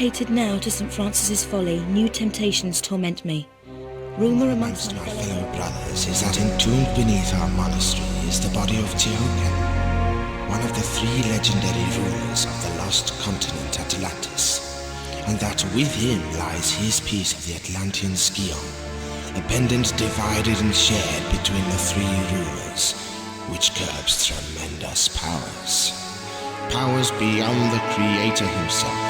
Relocated now to St. Francis's Folly, new temptations torment me. Rumour amongst my fellow brothers is that entombed beneath our monastery is the body of Teoden, one of the three legendary rulers of the lost continent Atlantis, and that with him lies his piece of the Atlantean Skion, a pendant divided and shared between the three rulers, which curbs tremendous powers. Powers beyond the Creator himself.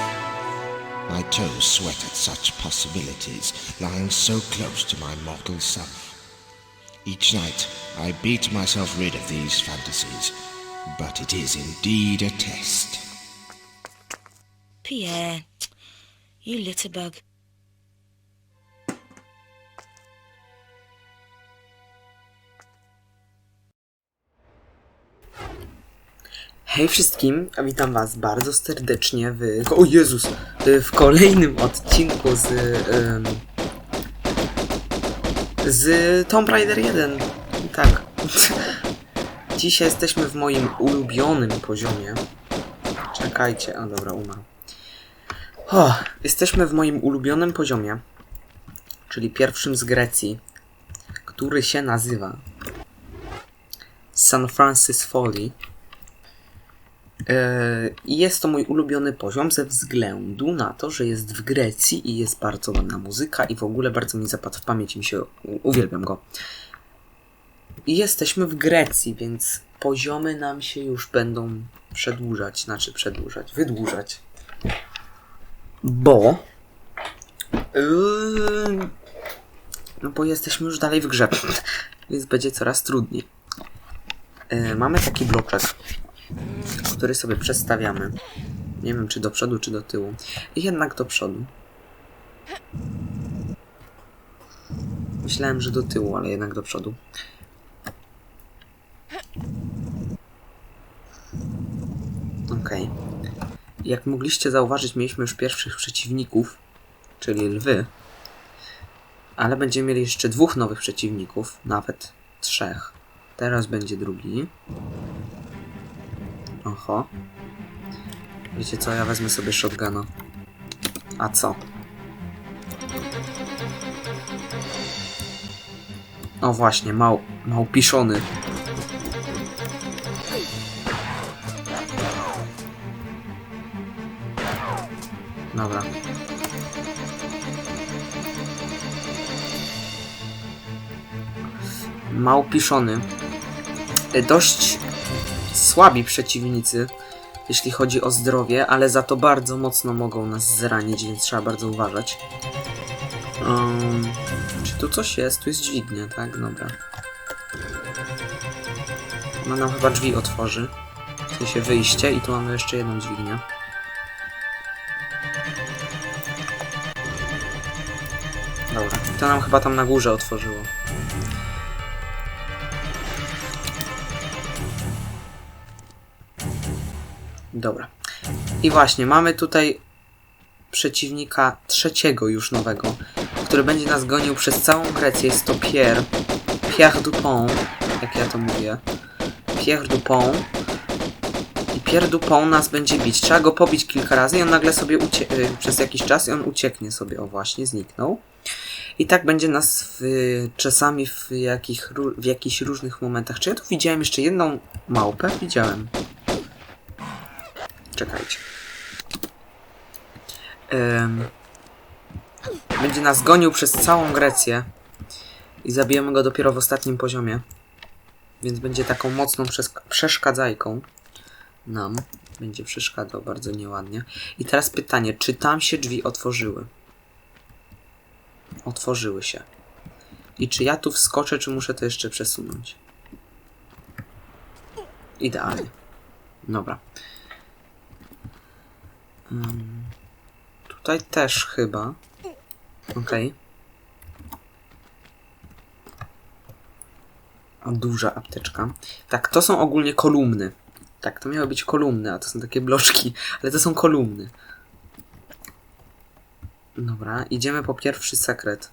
My toes sweat at such possibilities, lying so close to my mortal self. Each night, I beat myself rid of these fantasies, but it is indeed a test. Pierre, you litterbug. Hej wszystkim, witam was bardzo serdecznie w... O Jezus! W kolejnym odcinku z... z Tomb Raider 1. Tak. Dzisiaj jesteśmy w moim ulubionym poziomie. Czekajcie, a dobra, umarł. O, jesteśmy w moim ulubionym poziomie, czyli pierwszym z Grecji, który się nazywa San Francis Folly. I jest to mój ulubiony poziom ze względu na to, że jest w Grecji i jest bardzo ładna muzyka i w ogóle bardzo mi zapadł w pamięć, mi się uwielbiam go. Jesteśmy w Grecji, więc poziomy nam się już będą przedłużać, znaczy przedłużać, wydłużać. Bo yy, no bo jesteśmy już dalej w grze, więc będzie coraz trudniej. Yy, mamy taki bloczek który sobie przestawiamy. Nie wiem, czy do przodu, czy do tyłu. Jednak do przodu. Myślałem, że do tyłu, ale jednak do przodu. Okej. Jak mogliście zauważyć, mieliśmy już pierwszych przeciwników, czyli lwy. Ale będziemy mieli jeszcze dwóch nowych przeciwników, nawet trzech. Teraz będzie drugi. Oho. Wiecie co, ja wezmę sobie shotguna. A co? O właśnie, mał, małpiszony. Dobra. Małpiszony. Dość słabi przeciwnicy, jeśli chodzi o zdrowie, ale za to bardzo mocno mogą nas zranić, więc trzeba bardzo uważać. Um, czy tu coś jest? Tu jest dźwignia, tak? Dobra. Ona nam chyba drzwi otworzy. W sensie wyjście i tu mamy jeszcze jedną dźwignię. Dobra, to nam chyba tam na górze otworzyło. Dobra. I właśnie, mamy tutaj przeciwnika trzeciego już nowego, który będzie nas gonił przez całą Grecję. Jest to Pierre. Pierre Dupont, jak ja to mówię. Pierre Dupont. I Pierre Dupont nas będzie bić. Trzeba go pobić kilka razy i on nagle sobie ucie- y, przez jakiś czas i on ucieknie sobie. O właśnie, zniknął. I tak będzie nas w, czasami w, jakich, w jakichś różnych momentach. Czy ja tu widziałem jeszcze jedną małpę? Widziałem. Czekajcie. Em, będzie nas gonił przez całą Grecję i zabijemy go dopiero w ostatnim poziomie. Więc będzie taką mocną przes- przeszkadzajką nam. Będzie przeszkadzał bardzo nieładnie. I teraz pytanie, czy tam się drzwi otworzyły? Otworzyły się. I czy ja tu wskoczę, czy muszę to jeszcze przesunąć? Idealnie. Dobra. Mm, tutaj też chyba. Okej. A duża apteczka. Tak, to są ogólnie kolumny. Tak, to miały być kolumny, a to są takie bloczki, ale to są kolumny. Dobra, idziemy po pierwszy sekret,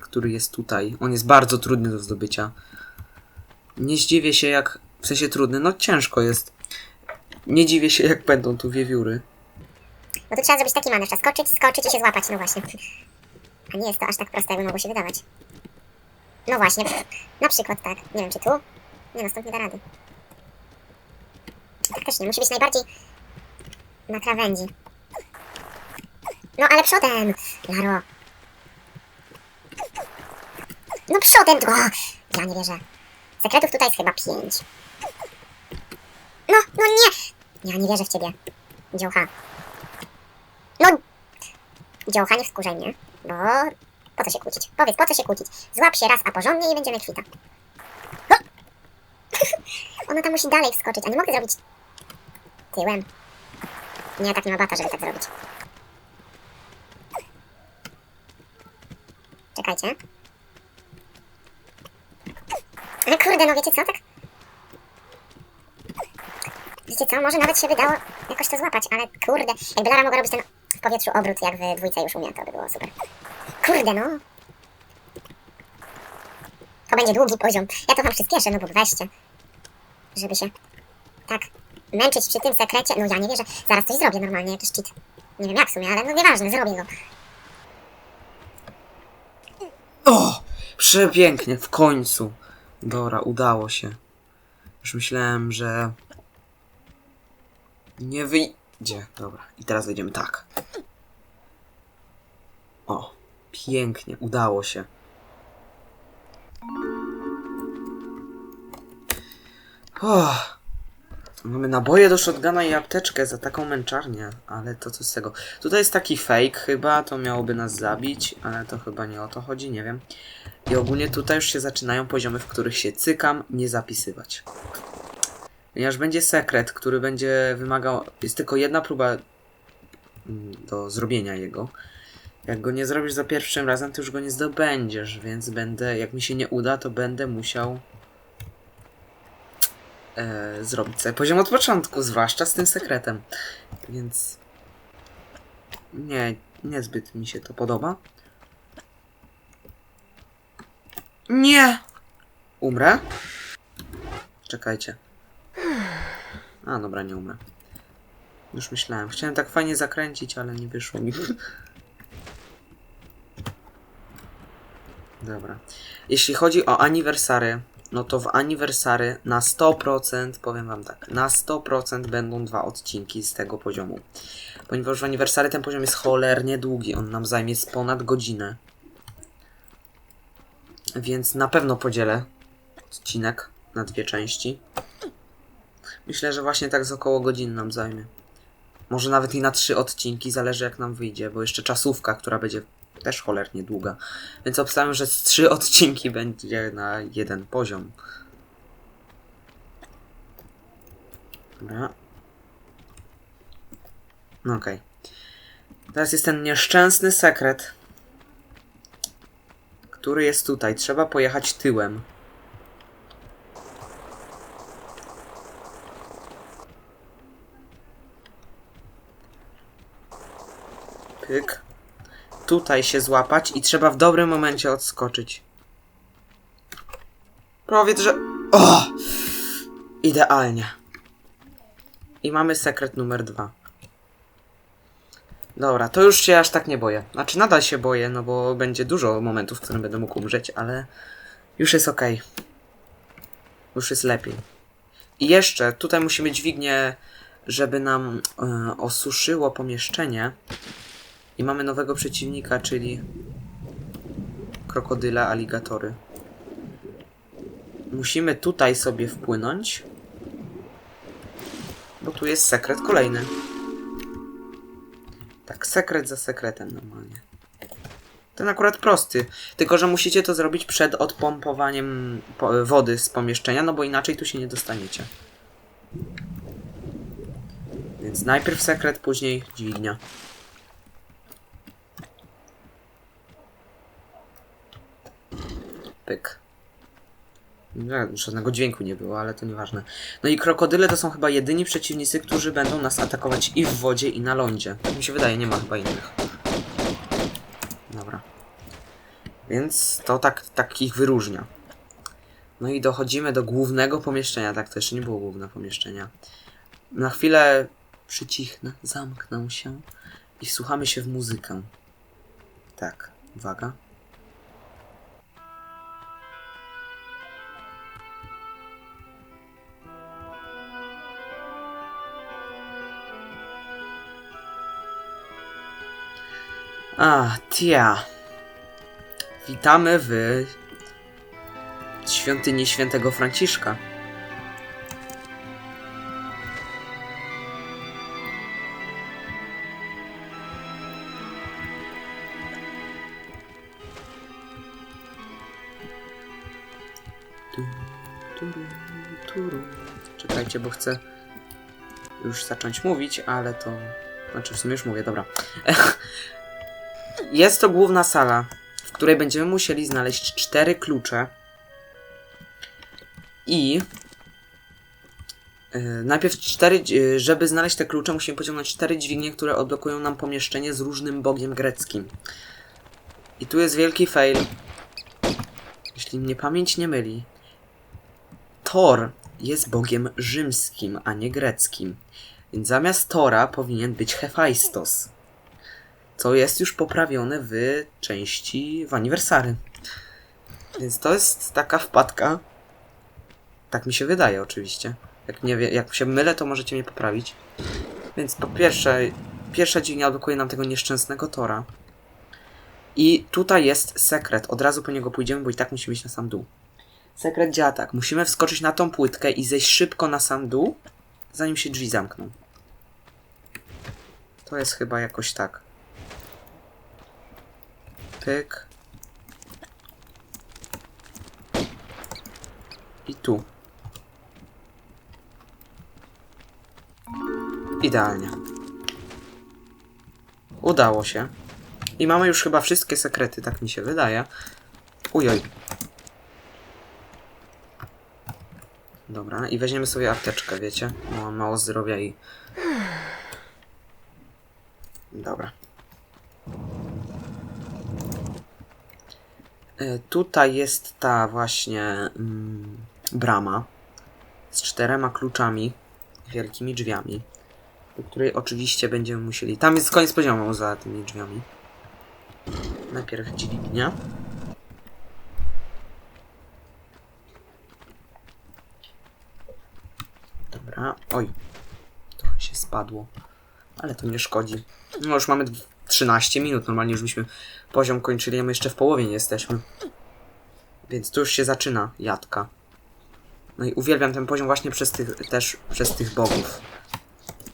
który jest tutaj. On jest bardzo trudny do zdobycia. Nie zdziwię się jak... W sensie trudny, no ciężko jest. Nie dziwię się jak będą tu wiewióry. Bo tu trzeba zrobić taki manewr, skoczyć, skoczyć i się złapać, no właśnie. A nie jest to aż tak proste, jakby mogło się wydawać. No właśnie, na przykład tak. Nie wiem, czy tu? Nie no, stąd nie da rady. Tak też nie, musi być najbardziej na krawędzi. No ale przodem! Laro. No przodem! O, ja nie wierzę. Sekretów tutaj jest chyba pięć. No, no nie! Ja nie wierzę w ciebie. Dziołcha. No! Dziołcha, nie wkurzaj mnie, bo... Po co się kłócić? Powiedz, po co się kłócić? Złap się raz, a porządnie i będziemy kwita. Ona tam musi dalej wskoczyć, a nie mogę zrobić... Tyłem. Nie, tak nie ma bata, żeby tak zrobić. Czekajcie. Ale kurde, no wiecie co, tak... Wiecie co, może nawet się wydało jakoś to złapać, ale kurde, jakby Lara mogła robić ten powietrzu obrót, jak w dwójce już umie, to by było super. Kurde, no. To będzie długi poziom. Ja to wam przyspieszę, no bo weźcie. Żeby się tak męczyć przy tym sekrecie. No ja nie wierzę. Zaraz coś zrobię normalnie, jakiś cheat. Nie wiem jak w sumie, ale no nieważne, zrobię go. O! Przepięknie, w końcu. Dobra, udało się. Już myślałem, że... Nie wyjdzie. Dobra, i teraz wejdziemy tak. O, pięknie, udało się. O, mamy naboje do shotguna i apteczkę za taką męczarnię, ale to co z tego. Tutaj jest taki fake chyba, to miałoby nas zabić, ale to chyba nie o to chodzi, nie wiem. I ogólnie tutaj już się zaczynają poziomy, w których się cykam, nie zapisywać. Ponieważ będzie sekret, który będzie wymagał. Jest tylko jedna próba mm, do zrobienia jego. Jak go nie zrobisz za pierwszym razem, to już go nie zdobędziesz, więc będę. Jak mi się nie uda, to będę musiał e, zrobić sobie poziom od początku, zwłaszcza z tym sekretem. Więc. Nie, niezbyt mi się to podoba. Nie! Umrę? Czekajcie. A, dobra, nie umrę. Już myślałem. Chciałem tak fajnie zakręcić, ale nie wyszło mi. Dobra. Jeśli chodzi o aniversary, no to w aniversary na 100%, powiem wam tak, na 100% będą dwa odcinki z tego poziomu. Ponieważ w aniversary ten poziom jest cholernie długi, on nam zajmie z ponad godzinę. Więc na pewno podzielę odcinek na dwie części. Myślę, że właśnie tak z około godziny nam zajmie. Może nawet i na trzy odcinki, zależy jak nam wyjdzie, bo jeszcze czasówka, która będzie też cholernie długa. Więc obstawiam, że trzy odcinki będzie na jeden poziom. Dobra. No okej. Teraz jest ten nieszczęsny sekret, który jest tutaj. Trzeba pojechać tyłem. Pyk. Tutaj się złapać i trzeba w dobrym momencie odskoczyć. Powiedz, że... O! Idealnie. I mamy sekret numer dwa. Dobra, to już się aż tak nie boję. Znaczy nadal się boję, no bo będzie dużo momentów, w którym będę mógł umrzeć, ale już jest ok. Już jest lepiej. I jeszcze tutaj musimy dźwignię, żeby nam e, osuszyło pomieszczenie. I mamy nowego przeciwnika, czyli krokodyla, aligatory. Musimy tutaj sobie wpłynąć, bo tu jest sekret kolejny. Tak, sekret za sekretem normalnie. Ten akurat prosty, tylko że musicie to zrobić przed odpompowaniem po wody z pomieszczenia, no bo inaczej tu się nie dostaniecie. Więc najpierw sekret, później dźwignia. Pyk. Żadnego dźwięku nie było, ale to nieważne. No i krokodyle to są chyba jedyni przeciwnicy, którzy będą nas atakować i w wodzie, i na lądzie. Tak mi się wydaje, nie ma chyba innych. Dobra. Więc to tak, tak ich wyróżnia. No i dochodzimy do głównego pomieszczenia. Tak, to jeszcze nie było główne pomieszczenia. Na chwilę przycichnę, zamknę się i wsłuchamy się w muzykę. Tak, uwaga. A, tia. Witamy w świątyni świętego Franciszka. Czekajcie, bo chcę już zacząć mówić, ale to... Znaczy, w sumie już mówię, dobra. Jest to główna sala, w której będziemy musieli znaleźć cztery klucze. I... Yy, najpierw cztery, yy, żeby znaleźć te klucze, musimy pociągnąć cztery dźwignie, które odblokują nam pomieszczenie z różnym bogiem greckim. I tu jest wielki fail. Jeśli mnie pamięć nie myli, Thor jest bogiem rzymskim, a nie greckim. Więc zamiast Tora powinien być Hefajstos. Co jest już poprawione w części w aniversary. Więc to jest taka wpadka. Tak mi się wydaje oczywiście. Jak nie wie, jak się mylę, to możecie mnie poprawić. Więc po pierwsze, pierwsza dźwignia odblokuje nam tego nieszczęsnego Tora. I tutaj jest sekret. Od razu po niego pójdziemy, bo i tak musimy iść na sam dół. Sekret działa tak. Musimy wskoczyć na tą płytkę i zejść szybko na sam dół, zanim się drzwi zamkną. To jest chyba jakoś tak. Pyk. I tu. Idealnie. Udało się. I mamy już chyba wszystkie sekrety, tak mi się wydaje. Ujoj. Dobra, i weźmiemy sobie apteczkę, wiecie? Bo mam mało zdrowia i... Dobra. Tutaj jest ta właśnie mm, brama z czterema kluczami, wielkimi drzwiami, do której oczywiście będziemy musieli... Tam jest koniec poziomu za tymi drzwiami. Najpierw dźwignia. Dobra, oj. Trochę się spadło. Ale to nie szkodzi. No już mamy 13 minut, normalnie już byśmy poziom kończyli, a my jeszcze w połowie nie jesteśmy. Więc tu już się zaczyna jadka. No i uwielbiam ten poziom właśnie przez tych, też przez tych bogów.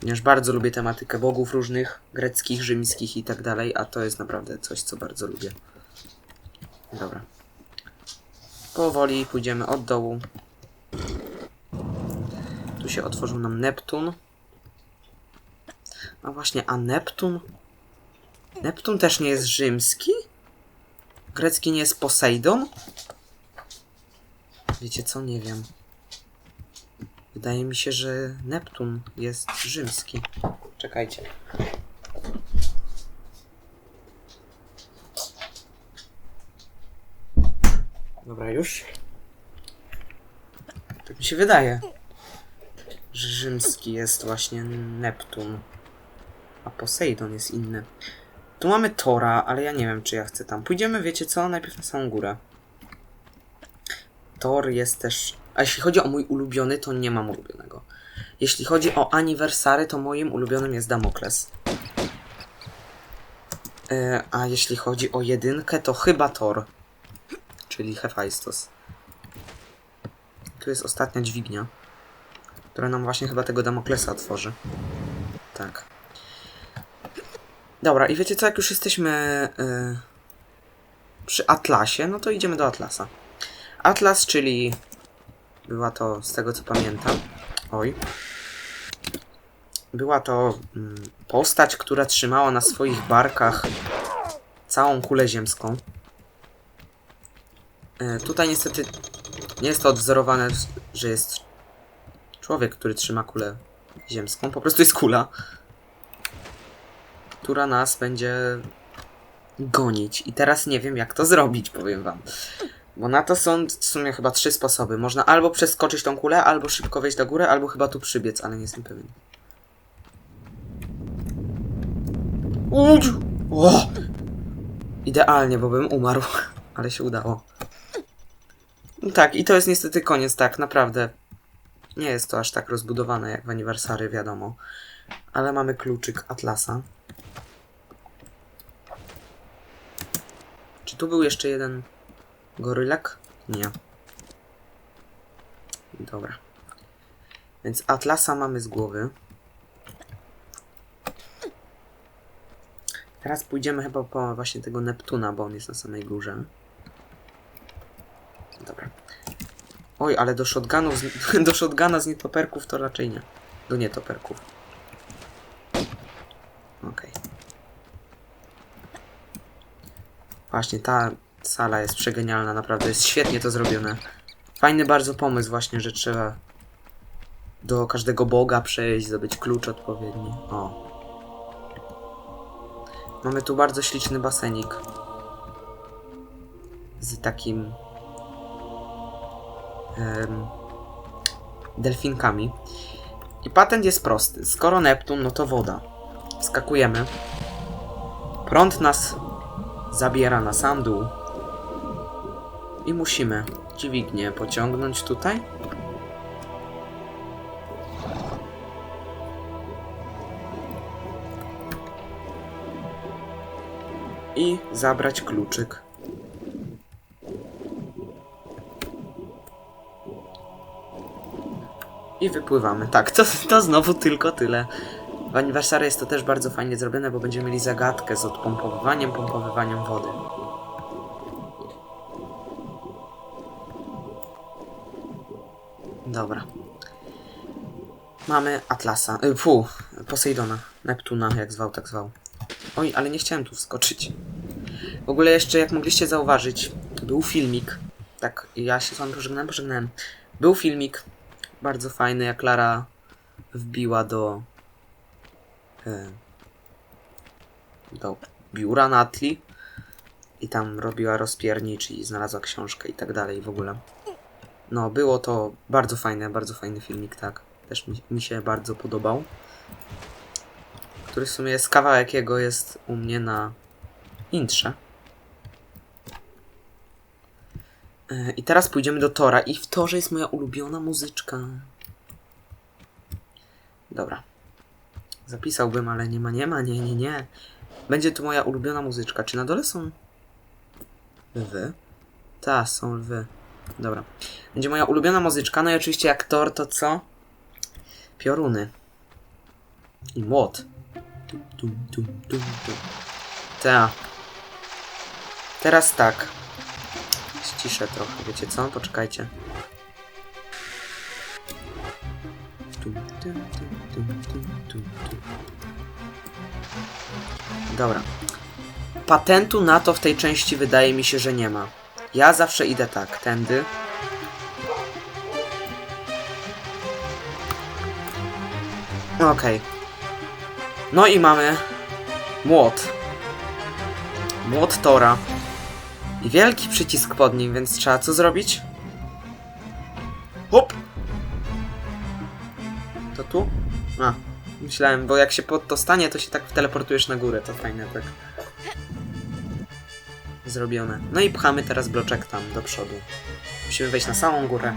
Ponieważ bardzo lubię tematykę bogów różnych, greckich, rzymskich i tak dalej, a to jest naprawdę coś, co bardzo lubię. Dobra. Powoli pójdziemy od dołu. Tu się otworzył nam Neptun. A właśnie, a Neptun? Neptun też nie jest rzymski? Grecki nie jest Poseidon? Wiecie co? Nie wiem. Wydaje mi się, że Neptun jest rzymski. Czekajcie. Dobra, już? Tak mi się wydaje że rzymski jest właśnie Neptun, a Poseidon jest inny. Tu mamy Tora, ale ja nie wiem, czy ja chcę tam. Pójdziemy, wiecie co? Najpierw na samą górę. Thor jest też... A jeśli chodzi o mój ulubiony, to nie mam ulubionego. Jeśli chodzi o aniversary, to moim ulubionym jest Damokles. E, a jeśli chodzi o jedynkę, to chyba Thor. Czyli Hephaistos. Tu jest ostatnia dźwignia która nam właśnie chyba tego Damoklesa otworzy. Tak. Dobra, i wiecie co, jak już jesteśmy yy, przy Atlasie, no to idziemy do Atlasa. Atlas, czyli była to, z tego co pamiętam, oj, była to mm, postać, która trzymała na swoich barkach całą kulę ziemską. Yy, tutaj niestety nie jest to odwzorowane, że jest człowiek, który trzyma kulę ziemską. Po prostu jest kula, która nas będzie gonić. I teraz nie wiem, jak to zrobić, powiem wam. Bo na to są w sumie chyba trzy sposoby. Można albo przeskoczyć tą kulę, albo szybko wejść do góry, albo chyba tu przybiec, ale nie jestem pewien. O! Idealnie, bo bym umarł, ale się udało. Tak, i to jest niestety koniec, tak, naprawdę. Nie jest to aż tak rozbudowane jak w aniversary, wiadomo. Ale mamy kluczyk Atlasa. Czy tu był jeszcze jeden gorylek? Nie. Dobra. Więc Atlasa mamy z głowy. Teraz pójdziemy chyba po właśnie tego Neptuna, bo on jest na samej górze. Dobra. Oj, ale do shotgunów, z, do shotguna z nietoperków to raczej nie. Do nietoperków. Okej. Właśnie, ta sala jest przegenialna, naprawdę jest świetnie to zrobione. Fajny bardzo pomysł właśnie, że trzeba do każdego boga przejść, zdobyć klucz odpowiedni. O. Mamy tu bardzo śliczny basenik. Z takim... delfinkami. I patent jest prosty. Skoro Neptun, no to woda. Wskakujemy. Prąd nas zabiera na sam dół. I musimy dźwignię pociągnąć tutaj. I zabrać kluczyk. I wypływamy. Tak, to, to znowu tylko tyle. W aniversary jest to też bardzo fajnie zrobione, bo będziemy mieli zagadkę z odpompowywaniem, pompowywaniem wody. Dobra. Mamy Atlasa. Y, fu, Posejdona. Neptuna, jak zwał, tak zwał. Oj, ale nie chciałem tu wskoczyć. W ogóle jeszcze, jak mogliście zauważyć, był filmik. Tak, ja się z wami pożegnałem, pożegnałem. Był filmik bardzo fajny, jak Lara wbiła do do biura Natli i tam robiła rozpiernicz i znalazła książkę i tak dalej w ogóle. No, było to bardzo fajne, bardzo fajny filmik, tak. Też mi, mi się bardzo podobał. Który w sumie jest kawałek jego jest u mnie na intrze. E, I teraz pójdziemy do Tora i w Torze jest moja ulubiona muzyczka. Dobra. Zapisałbym, ale nie ma, nie ma, nie, nie, nie. Będzie tu moja ulubiona muzyczka. Czy na dole są lwy? Ta, są lwy. Dobra. Będzie moja ulubiona muzyczka. No i oczywiście jak Thor to co? Pioruny. I młot. Tum. Ta. Teraz tak. Ściszę trochę, wiecie co? Poczekajcie. Dobra. Patentu na to w tej części wydaje mi się, że nie ma. Ja zawsze idę tak, tędy. Okej. No i mamy młot. Młot Tora. I wielki przycisk pod nim, więc trzeba co zrobić? Myślałem, bo jak się pod to stanie, to się tak teleportujesz na górę, to fajne, tak. Zrobione. No i pchamy teraz bloczek tam, do przodu. Musimy wejść na samą górę.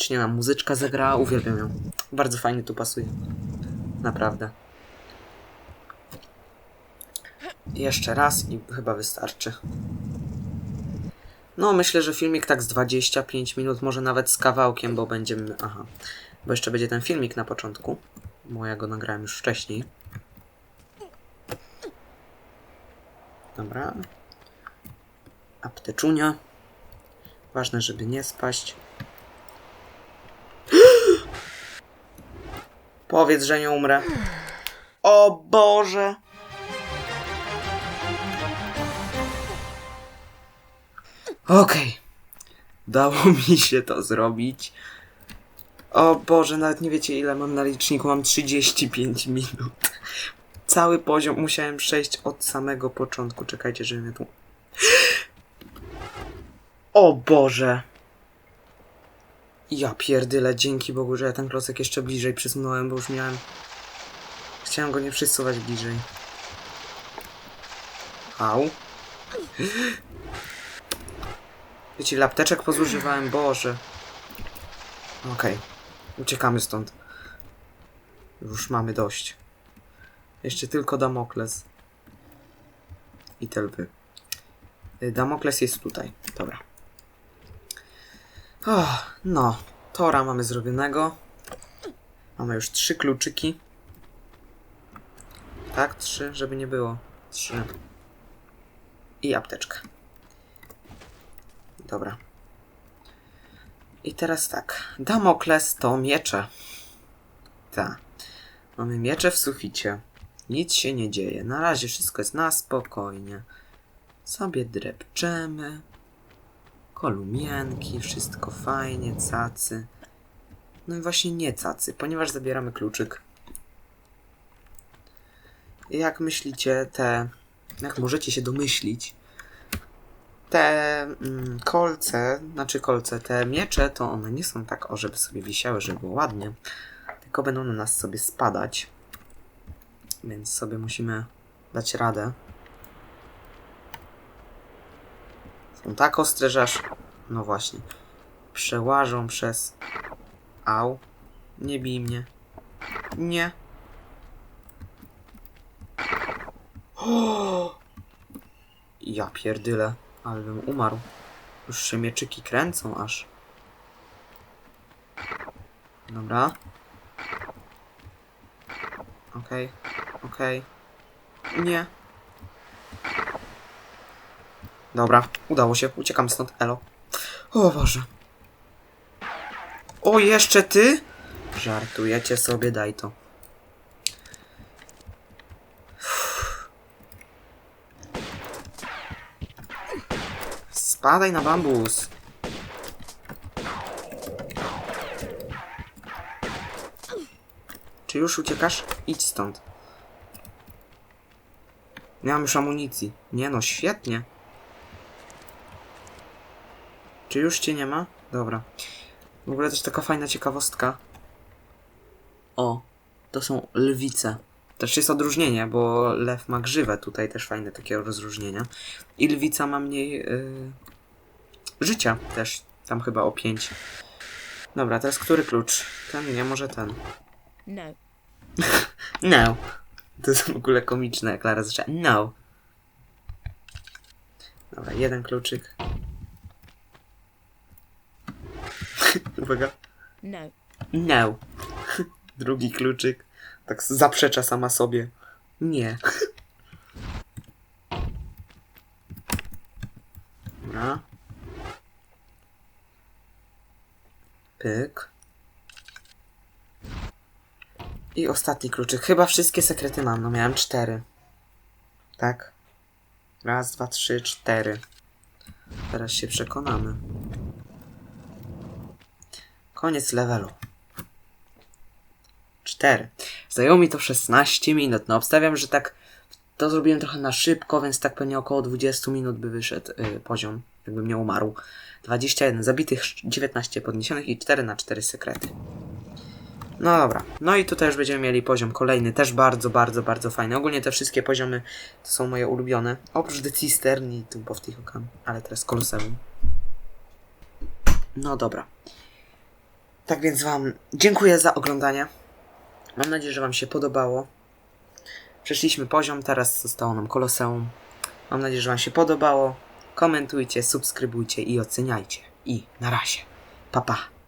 Ślicznie nam muzyczka zagrała, uwielbiam ją. Bardzo fajnie tu pasuje. Naprawdę. Jeszcze raz i chyba wystarczy. No, myślę, że filmik tak z 25 minut, może nawet z kawałkiem, bo będziemy... Aha. Bo jeszcze będzie ten filmik na początku. Bo ja go nagrałem już wcześniej. Dobra. Apteczunia. Ważne, żeby nie spaść. Powiedz, że nie umrę. O Boże! Okej. Dało mi się to zrobić. O Boże, nawet nie wiecie ile mam na liczniku, mam 35 minut. Cały poziom musiałem przejść od samego początku. Czekajcie, że mnie tu... O Boże! Ja pierdyle, dzięki Bogu, że ja ten klocek jeszcze bliżej przysunąłem, bo już miałem... Chciałem go nie przysuwać bliżej. Au. Wiecie, ile apteczek pozużywałem? Boże. Okej. Uciekamy stąd. Już mamy dość. Jeszcze tylko Damokles. I te lwy. Y, Damokles jest tutaj. Dobra. Oh, no. Tora mamy zrobionego. Mamy już trzy kluczyki. Tak, trzy, żeby nie było. Trzy. I apteczkę. Dobra. I teraz tak. Damokles to miecze. Tak. Mamy miecze w suficie. Nic się nie dzieje. Na razie wszystko jest na spokojnie. Sobie drepczemy. Kolumienki, wszystko fajnie, cacy. No i właśnie nie cacy, ponieważ zabieramy kluczyk. Jak myślicie, te. Jak możecie się domyślić, te mm, kolce, znaczy kolce, te miecze, to one nie są tak, o żeby sobie wisiały, żeby było ładnie, tylko będą na nas sobie spadać. Więc sobie musimy dać radę. Są tak ostre, że aż... No właśnie. Przełażą przez... Au. Nie bij mnie. Nie. O! Ja pierdyle. Ale bym umarł. Już się mieczyki kręcą aż. Dobra. Okej, okej. Nie. Dobra, udało się. Uciekam stąd, elo. O Boże. O, jeszcze ty? Żartujecie sobie, daj to. Spadaj na bambus. Czy już uciekasz? Idź stąd. Nie mam już amunicji. Nie no, świetnie. Czy już cię nie ma? Dobra. W ogóle też taka fajna ciekawostka. O, to są lwice. Też jest odróżnienie, bo lew ma grzywę. Tutaj też fajne takie rozróżnienia. I lwica ma mniej yy, życia też. Tam chyba o 5. Dobra, teraz który klucz? Ten? Nie, może ten. No. No. To jest w ogóle komiczne, jak Lara zaczęła. No. Dobra, jeden kluczyk. Uwaga. No. No. Drugi kluczyk. Tak zaprzecza sama sobie. Nie. Dobra. Pyk. I ostatni kluczyk. Chyba wszystkie sekrety mam. No miałem cztery. Tak? Raz, dwa, trzy, cztery. Teraz się przekonamy. Koniec levelu. 4. Zajęło mi to 16 minut. No obstawiam, że tak to zrobiłem trochę na szybko, więc tak pewnie około 20 minut by wyszedł y, poziom, jakbym nie umarł. 21 zabitych, 19 podniesionych i 4 na 4 sekrety. No dobra. No i tutaj już będziemy mieli poziom kolejny, też bardzo, bardzo, bardzo fajny. Ogólnie te wszystkie poziomy to są moje ulubione. Oprócz The Cistern i Tomb of Tihocan, ale teraz Koloseum. No dobra. Tak więc Wam dziękuję za oglądanie. Mam nadzieję, że Wam się podobało. Przeszliśmy poziom, teraz zostało nam Koloseum. Mam nadzieję, że Wam się podobało. Komentujcie, subskrybujcie i oceniajcie. I na razie. Pa pa.